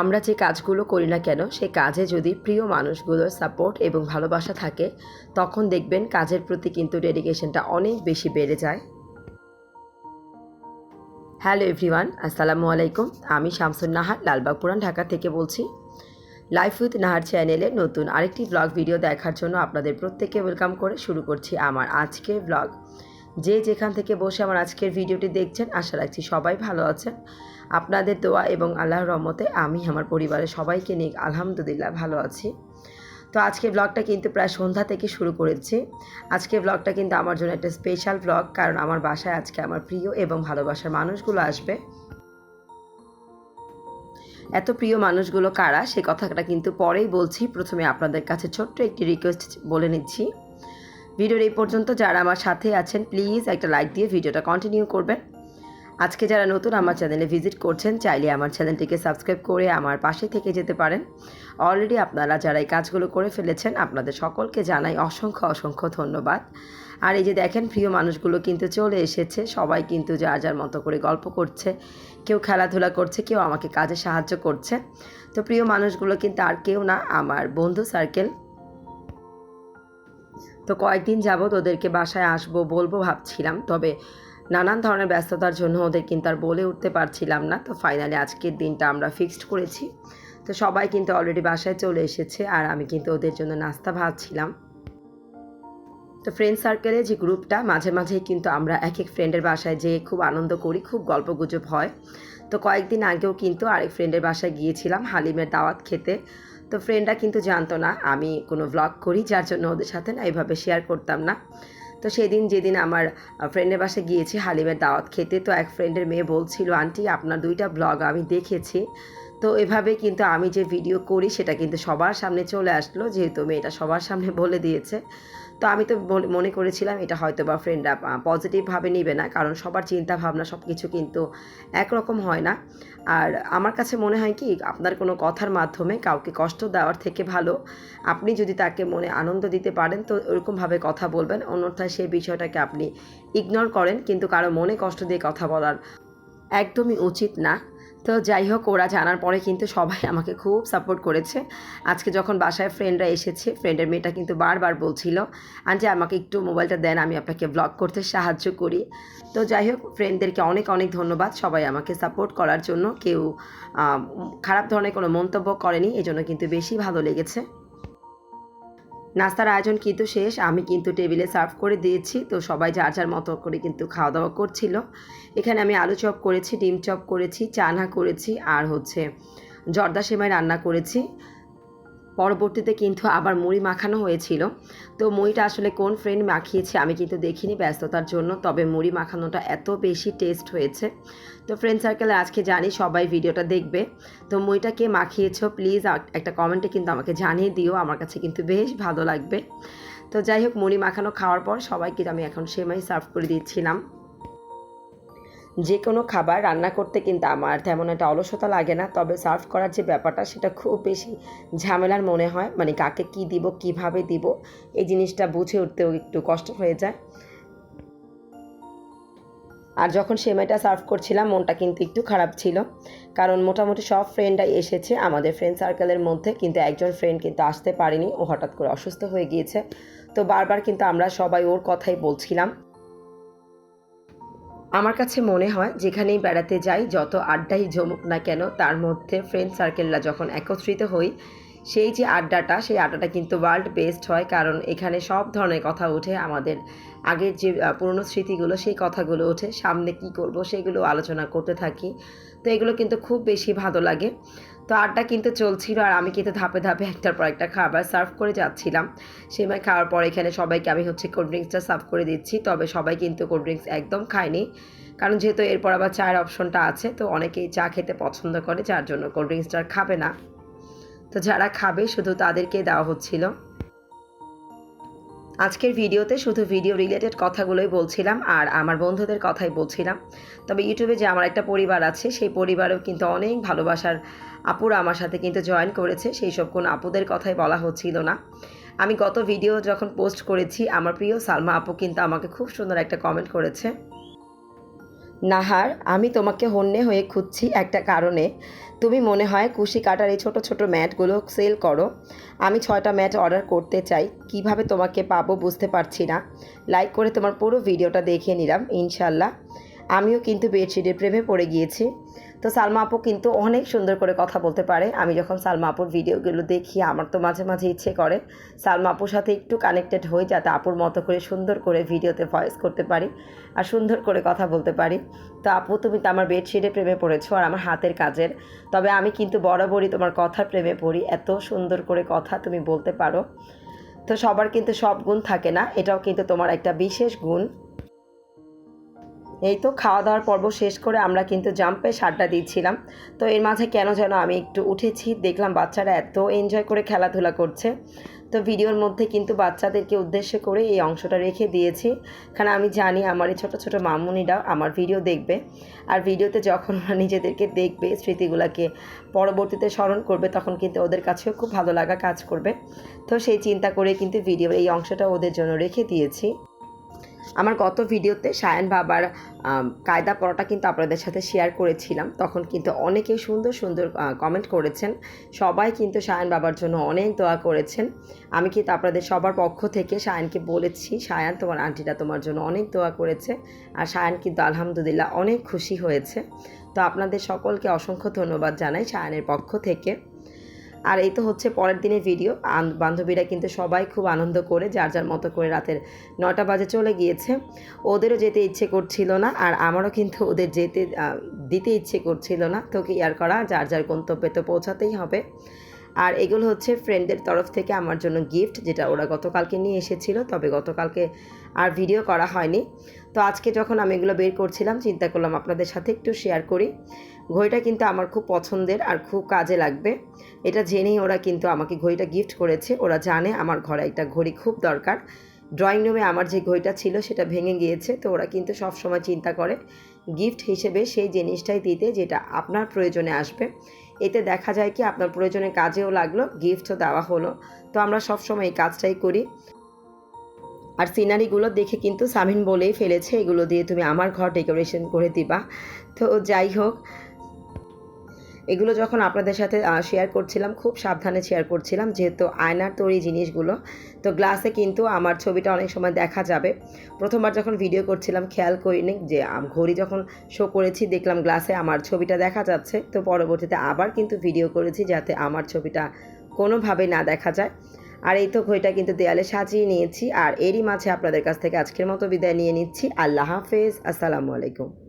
আমরা যে কাজগুলো করি না কেন, সে কাজে যদি প্রিয় মানুষগুলোর সাপোর্ট এবং ভালোবাসা থাকে, তখন দেখবেন কাজের প্রতি কিন্তু ডেডিকেশনটা অনেক বেশি বেড়ে যায়। হ্যালো এভরিওয়ান আসসালামু আলাইকুম। আমি শামসুন নাহার লালবাগ পুরান ঢাকা থেকে বলছি। লাইফ উইথ নাহার চ্যানেলে নতুন আরেকটি ব্লগ ভিডিও দেখার জন্য আপনাদের প্রত্যেককে ওয়েলকাম করে শুরু করছি আমার আজকের ব্লগ যে যেখান থেকে বসে আমার আজকের ভিডিওটি দেখছেন, আশা রাখছি সবাই ভালো আছেন। আপনাদের দোয়া এবং আল্লাহর রহমতে আমি আমার পরিবারের সবাইকে নিয়ে আলহামদুলিল্লাহ ভালো আছি। তো আজকে ব্লগটা কিন্তু প্রায় সন্ধ্যা থেকে শুরু করেছি। আজকে ব্লগটা কিন্তু আমার জন্য একটা স্পেশাল ব্লগ কারণ আমার বাসায় আজকে আমার প্রিয় এবং ভালোবাসার মানুষগুলো আসবে। এত প্রিয় মানুষগুলো কারা? সে কথাটা কিন্তু পরেই বলছি। প্রথমে আপনাদের কাছে ছোট্ট একটি রিকোয়েস্ট বলে নিচ্ছি। ভিডিওর এই পর্যন্ত যারা আমার সাথে আছেন প্লিজ একটা লাইক দিয়ে ভিডিওটা কন্টিনিউ করবেন। আজকে যারা নতুন আমার চ্যানেলে ভিজিট করছেন, চাইলে আমার চ্যানেলটিকে সাবস্ক্রাইব করে আমার পাশে থেকে যেতে পারেন। অলরেডি আপনারা যারা এই কাজগুলো করে ফেলেছেন, আপনাদের সকলকে জানাই অসংখ্য অসংখ্য ধন্যবাদ। আর এই যে দেখেন, প্রিয় মানুষগুলো কিন্তু চলে এসেছে। সবাই কিন্তু যার যার মতো করে গল্প করছে, কেউ খেলাধুলা করছে, কেউ আমাকে কাজে সাহায্য করছে। তো প্রিয় মানুষগুলো কিন্তু আর কেউ না, আমার বন্ধু সার্কেল তো কয়েকদিন যাবৎ ওদেরকে বাসায় আসব বলব ভাবছিলাম, তবে নানান ধরনের ব্যস্ততার জন্য ওদের কিন্তু আর বলে উঠতে পারছিলাম না। তো ফাইনালি আজকের দিনটা আমরা ফিক্সড করেছি। তো সবাই কিন্তু অলরেডি বাসায় চলে এসেছে আর আমি কিন্তু ওদের জন্য নাস্তা ভাবছিলাম তো ফ্রেন্ড সার্কেলে যে গ্রুপটা মাঝে মাঝেই কিন্তু আমরা এক এক ফ্রেন্ডের বাসায় যেয়ে খুব আনন্দ করি, খুব গল্প গুজব হয়। তো কয়েকদিন আগেও কিন্তু আরেক ফ্রেন্ডের বাসায় গিয়েছিলাম হালিমের দাওয়াত খেতে। তো ফ্রেন্ডরা কিন্তু জানতো না, আমি কোনো ব্লগ করি যার জন্য ওদের সাথে না এইভাবে শেয়ার করতাম না। তো সেদিন যেদিন আমার ফ্রেন্ডের বাসায় গিয়েছি হালিমের দাওয়াত খেতে, তো এক ফ্রেন্ডের মেয়ে বলছিল, আন্টি, আপনার দুইটা ব্লগ আমি দেখেছি। তো এভাবে কিন্তু আমি যে ভিডিও করি, সেটা কিন্তু সবার সামনে চলে আসলো, যেহেতু মেয়েটা সবার সামনে বলে দিয়েছে। তো আমি তো মনে করেছিলাম এটা হয়তো বা ফ্রেন্ডরা পজিটিভভাবে নিবে না। কারণ সবার চিন্তা ভাবনা সব কিছু কিন্তু একরকম হয় না। আর আমার কাছে মনে হয় কি, আপনার কোনো কথার মাধ্যমে কাউকে কষ্ট দেওয়ার থেকে ভালো। আপনি যদি তাকে মনে আনন্দ দিতে পারেন, তো ওরকমভাবে কথা বলবেন। অন্যথায় সেই বিষয়টাকে আপনি ইগনোর করেন। কিন্তু কারও মনে কষ্ট দিয়ে কথা বলার একদমই উচিত না। তো যাই হোক, ওরা জানার পরে কিন্তু সবাই আমাকে খুব সাপোর্ট করেছে। আজকে যখন বাসায় ফ্রেন্ডরা এসেছে ফ্রেন্ডের মেয়েটা কিন্তু বারবার বলছিল, আন্টি, আমাকে একটু মোবাইলটা দেন, আমি আপনাকে ব্লগ করতে সাহায্য করি। তো যাই হোক ফ্রেন্ডদেরকে অনেক অনেক ধন্যবাদ সবাই আমাকে সাপোর্ট করার জন্য। কেউ খারাপ ধরনের কোনো মন্তব্য করেনি, এজন্য কিন্তু বেশি ভালো লেগেছে। নাস্তার আয়োজন কিন্তু শেষ। আমি কিন্তু টেবিলে সার্ভ করে দিয়েছি। তো সবাই যার যার মতো করে কিন্তু খাওয়া দাওয়া করছিল। এখানে আমি আলু চপ করেছি, ডিম চপ করেছি, চানা করেছি, আর হচ্ছে জর্দা সেমাই রান্না করেছি। পরবর্তীতে কিন্তু আবার মুড়ি মাখানো হয়েছিল। তো মুড়িটা আসলে কোন ফ্রেন্ড মাখিয়েছে আমি কিন্তু দেখিনি ব্যস্ততার জন্য, তবে মুড়ি মাখানোটা এত বেশি টেস্ট হয়েছে। তো ফ্রেন্ড সার্কেলে আজকে জানি, সবাই ভিডিওটা দেখবে। তো মুড়িটা কে মাখিয়েছো? প্লিজ একটা কমেন্টে কিন্তু আমাকে জানিয়ে দিও, আমার কাছে কিন্তু বেশ ভালো লাগবে। তো যাই হোক, মুড়ি মাখানো খাওয়ার পর সবাইকে আমি এখন সেমাই সার্ভ করে দিচ্ছিলাম। যে কোনো খাবার রান্না করতে কিন্তু আমার তেমন একটা অলসতা লাগে না। তবে সার্ভ করার যে ব্যাপারটা, সেটা খুব বেশি ঝামেলার মনে হয়। মানে কাকে কি দিব, কীভাবে দিব, এই জিনিসটা বুঝে উঠতেও একটু কষ্ট হয়ে যায়। আর যখন সেমাইটা সার্ভ করছিলাম, মনটা কিন্তু একটু খারাপ ছিল। কারণ মোটামুটি সব ফ্রেন্ডরাই এসেছে। আমাদের ফ্রেন্ড সার্কেলের মধ্যে কিন্তু একজন ফ্রেন্ড কিন্তু আসতে পারেনি। ও হঠাৎ করে অসুস্থ হয়ে গিয়েছে। তো বারবার কিন্তু আমরা সবাই ওর কথাই বলছিলাম। আমার কাছে মনে হয় যেখানেই বেড়াতে যাই, যত আড্ডাই জমুক না কেন, তার মধ্যে ফ্রেন্ড সার্কেলরা যখন একত্রিত হই, সেই যে আড্ডাটা, সেই আড্ডাটা কিন্তু ওয়ার্ল্ড বেস্ট হয়। কারণ এখানে সব ধরনের কথা ওঠে, আমাদের আগের যে পুরনো স্মৃতিগুলো, সেই কথাগুলো ওঠে। সামনে কি করব, সেগুলো আলোচনা করতে থাকি। তো এগুলো কিন্তু খুব বেশি ভালো লাগে। তো আড্ডা কিন্তু চলছিল আর আমি কিন্তু ধাপে ধাপে একটার পর একটা খাবার সার্ভ করে যাচ্ছিলাম। সেমাই খাওয়ার পর এখানে সবাইকে আমি হচ্ছে কোল্ড ড্রিঙ্কসটা সার্ভ করে দিচ্ছি। তবে সবাই কিন্তু কোল্ড ড্রিঙ্কস একদম খায়নি। কারণ যেহেতু এরপর আবার চায়ের অপশনটা আছে, তো অনেকেই চা খেতে পছন্দ করে, যার জন্য কোল্ড ড্রিঙ্কসটা খাবে না। তো যারা খাবে শুধু তাদেরকে দেওয়া হচ্ছিল। আজকের ভিডিওতে শুধু ভিডিও রিলেটেড কথাগুলোই বলছিলাম আর আমার বন্ধুদের কথাই বলছিলাম। তবে ইউটিউবে যে আমার একটা পরিবার আছে, সেই পরিবারও কিন্তু অনেক ভালোবাসার আপুরা আমার সাথে কিন্তু জয়েন করেছে, সেই সব কোনো আপুদের কথাই বলা হচ্ছিল না। আমি গত ভিডিও যখন পোস্ট করেছি, আমার প্রিয় সালমা আপু কিন্তু আমাকে খুব সুন্দর একটা কমেন্ট করেছে। নাহার, আমি তোমাকে হন্যে হয়ে খুঁজছি একটা কারণে। তুমি মনে হয় কুশি কাটার এই ছোটো ছোটো ম্যাটগুলো সেল করো। আমি ছয়টা ম্যাট অর্ডার করতে চাই। কীভাবে তোমাকে পাবো বুঝতে পারছি না। লাইক করে তোমার পুরো ভিডিওটা দেখে নিলাম ইনশাল্লাহ আমিও কিন্তু বেডশিটের প্রেমে পড়ে গিয়েছি। তো সালমা আপু কিন্তু অনেক সুন্দর করে কথা বলতে পারে। আমি যখন সালমা আপুর ভিডিওগুলো দেখি, আমার তো মাঝে মাঝে ইচ্ছে করে সালমা আপুর সাথে একটু কানেক্টেড হই, যাতে আপুর মতো করে সুন্দর করে ভিডিওতে ভয়েস করতে পারি আর সুন্দর করে কথা বলতে পারি। তো আপু, তুমি তো আমার বেডশিটে প্রেমে পড়েছো আর আমার হাতের কাজের। তবে আমি কিন্তু বরাবরই তোমার কথার প্রেমে পড়ি। এত সুন্দর করে কথা তুমি বলতে পারো। তো সবার কিন্তু সব গুণ থাকে না। এটাও কিন্তু তোমার একটা বিশেষ গুণ। এই তো খাওয়া দাওয়ার পর্ব শেষ করে আমরা কিন্তু জাম্পে সারটা দিচ্ছিলাম। তো এর মাঝে কেন যেন আমি একটু উঠেছি, দেখলাম বাচ্চারা এত এনজয় করে খেলাধুলা করছে। তো ভিডিওর মধ্যে কিন্তু বাচ্চাদেরকে উদ্দেশ্য করে এই অংশটা রেখে দিয়েছি। কারণ আমি জানি আমার এই ছোটো ছোটো মামুনিরা আমার ভিডিও দেখবে। আর ভিডিওতে যখন ওরা নিজেদেরকে দেখবে, স্মৃতিগুলোকে পরবর্তীতে স্মরণ করবে, তখন কিন্তু ওদের কাছেও খুব ভালো লাগা কাজ করবে। তো সেই চিন্তা করে কিন্তু ভিডিওর এই অংশটা ওদের জন্য রেখে দিয়েছি। আমার গত ভিডিওতে সায়ন বাবার কায়দা পড়াটা কিন্তু আপনাদের সাথে শেয়ার করেছিলাম। তখন কিন্তু অনেকেই সুন্দর সুন্দর কমেন্ট করেছেন। সবাই কিন্তু সায়ন বাবার জন্য অনেক দোয়া করেছেন। আমি কিন্তু আপনাদের সবার পক্ষ থেকে সায়নকে বলেছি, সায়ান, তোমার আন্টিটা তোমার জন্য অনেক দোয়া করেছে। আর সায়ন কিন্তু আলহামদুলিল্লাহ অনেক খুশি হয়েছে। তো আপনাদের সকলকে অসংখ্য ধন্যবাদ জানাই সায়নের পক্ষ থেকে। আর এই তো হচ্ছে পরের দিনের ভিডিও বান্ধবীরা কিন্তু সবাই খুব আনন্দ করে, যার যার মতো করে রাতের নটা বাজে চলে গিয়েছে। ওদেরও যেতে ইচ্ছে করছিল না, আর আমারও কিন্তু ওদের যেতে দিতে ইচ্ছে করছিল না। তো কি আর করা, যার যার গন্তব্যে তো পৌঁছাতেই হবে। আর এগুলো হচ্ছে ফ্রেন্ডদের তরফ থেকে আমার জন্য গিফট যেটা ওরা গতকালকে নিয়ে এসেছিল, তবে গতকালকে আর ভিডিও করা হয়নি। তো আজকে যখন আমি এগুলো বের করছিলাম, চিন্তা করলাম আপনাদের সাথে একটু শেয়ার করি। ঘড়িটা কিন্তু আমার খুব পছন্দের আর খুব কাজে লাগবে। এটা জেনেই ওরা কিন্তু আমাকে ঘড়িটা গিফট করেছে। ওরা জানে আমার ঘরে একটা ঘড়ি খুব দরকার। ড্রয়িং রুমে আমার যে ঘড়িটা ছিল, সেটা ভেঙে গিয়েছে। তো ওরা কিন্তু সব সময় চিন্তা করে গিফট হিসেবে সেই জিনিসটাই দিতে, যেটা আপনার প্রয়োজনে আসবে। এতে দেখা যায় কি আপনার প্রয়োজনে কাজেও লাগল গিফটও দেওয়া হলো। তো আমরা সবসময় এই কাজটাই করি। আর সিনারিগুলো দেখে কিন্তু সামিন বলেই ফেলেছে, এগুলো দিয়ে তুমি আমার ঘর ডেকোরেশন করে দিবা। তো যাই হোক এগুলো যখন আপনাদের সাথে শেয়ার করছিলাম, খুব সাবধানে শেয়ার করছিলাম, যেহেতু আয়নার তৈরি জিনিসগুলো। তো গ্লাসে কিন্তু আমার ছবিটা অনেক সময় দেখা যাবে। প্রথমবার যখন ভিডিও করছিলাম, খেয়াল করিনি যে ঘড়ি যখন শো করেছি, দেখলাম গ্লাসে আমার ছবিটা দেখা যাচ্ছে। তো পরবর্তীতে আবার কিন্তু ভিডিও করেছি, যাতে আমার ছবিটা কোনোভাবে না দেখা যায়। আর এই তো ঘড়িটা কিন্তু দেয়ালে সাজিয়ে নিয়েছি। আর এরই মাঝে আপনাদের কাছ থেকে আজকের মতো বিদায় নিয়ে নিচ্ছি। আল্লাহ হাফেজ। আসসালামু আলাইকুম।